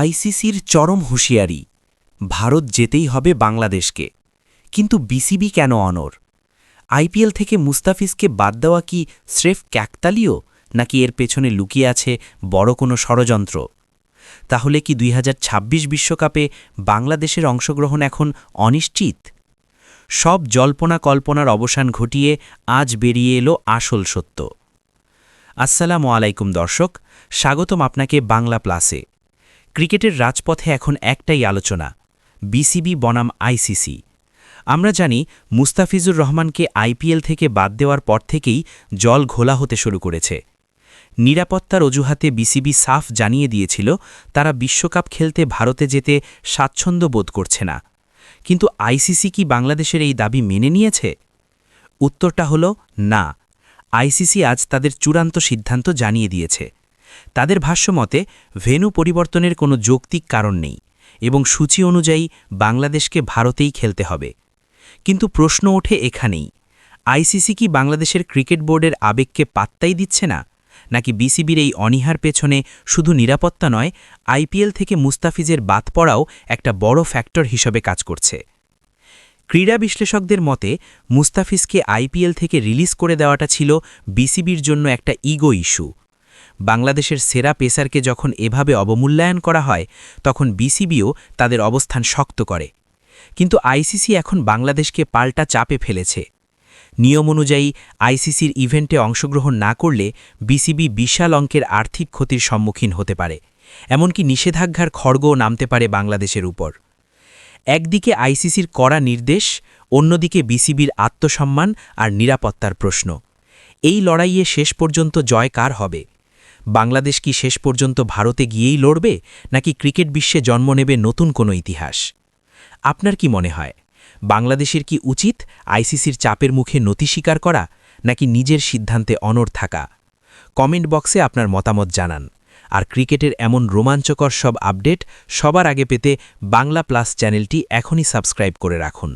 আইসিসির চরম হুঁশিয়ারি, ভারত যেতেই হবে বাংলাদেশকে। কিন্তু বিসিবি কেন অনর আইপিএল থেকে মুস্তাফিজকে বাদ দেওয়া কি স্রেফ ক্যাকতালীয়, নাকি এর পেছনে লুকিয়ে আছে বড় কোনো ষড়যন্ত্র? তাহলে কি দুই বিশ্বকাপে বাংলাদেশের অংশগ্রহণ এখন অনিশ্চিত? সব জল্পনা কল্পনার অবসান ঘটিয়ে আজ বেরিয়ে এলো আসল সত্য। আসসালামু আলাইকুম দর্শক, স্বাগতম আপনাকে বাংলা প্লাসে ক্রিকেটের রাজপথে এখন একটাই আলোচনা, বিসিবি বনাম আইসিসি। আমরা জানি, মুস্তাফিজুর রহমানকে আইপিএল থেকে বাদ দেওয়ার পর থেকেই জল ঘোলা হতে শুরু করেছে। নিরাপত্তার অজুহাতে বিসিবি সাফ জানিয়ে দিয়েছিল, তারা বিশ্বকাপ খেলতে ভারতে যেতে স্বাচ্ছন্দ্য বোধ করছে না। কিন্তু আইসিসি কি বাংলাদেশের এই দাবি মেনে নিয়েছে? উত্তরটা হল না। আইসিসি আজ তাদের চূড়ান্ত সিদ্ধান্ত জানিয়ে দিয়েছে। তাদের ভাষ্যমতে ভেনু পরিবর্তনের কোনো যৌক্তিক কারণ নেই এবং সূচি অনুযায়ী বাংলাদেশকে ভারতেই খেলতে হবে। কিন্তু প্রশ্ন ওঠে এখানেই, আইসিসি কি বাংলাদেশের ক্রিকেট বোর্ডের আবেগকে পাত্তাই দিচ্ছে না? নাকি বিসিবির এই অনীহার পেছনে শুধু নিরাপত্তা নয়, আইপিএল থেকে মুস্তাফিজের বাদ পড়াও একটা বড় ফ্যাক্টর হিসেবে কাজ করছে? ক্রীড়া বিশ্লেষকদের মতে, মুস্তাফিজকে আইপিএল থেকে রিলিজ করে দেওয়াটা ছিল বিসিবির জন্য একটা ইগো ইস্যু। বাংলাদেশের সেরা পেসারকে যখন এভাবে অবমূল্যায়ন করা হয়, তখন বিসিবিও তাদের অবস্থান শক্ত করে। কিন্তু আইসিসি এখন বাংলাদেশকে পাল্টা চাপে ফেলেছে। নিয়ম অনুযায়ী, আইসিসির ইভেন্টে অংশগ্রহণ না করলে বিসিবি বিশাল অঙ্কের আর্থিক ক্ষতির সম্মুখীন হতে পারে, এমনকি নিষেধাজ্ঞার খড়গও নামতে পারে বাংলাদেশের উপর। একদিকে আইসিসির কড়া নির্দেশ, অন্যদিকে বিসিবির আত্মসম্মান আর নিরাপত্তার প্রশ্ন। এই লড়াইয়ে শেষ পর্যন্ত জয় কার হবে? বাংলাদেশ কি শেষ পর্যন্ত ভারতে গিয়েই লড়বে, নাকি ক্রিকেট বিশ্বে জন্ম নেবে নতুন কোনো ইতিহাস? আপনার কি মনে হয়, বাংলাদেশের কি উচিত আইসিসির চাপের মুখে নতি স্বীকার করা, নাকি নিজের সিদ্ধান্তে অনড় থাকা? কমেন্ট বক্সে আপনার মতামত জানান। আর ক্রিকেটের এমন রোমাঞ্চকর সব আপডেট সবার আগে পেতে বাংলা প্লাস চ্যানেলটি এখনই সাবস্ক্রাইব করে রাখুন।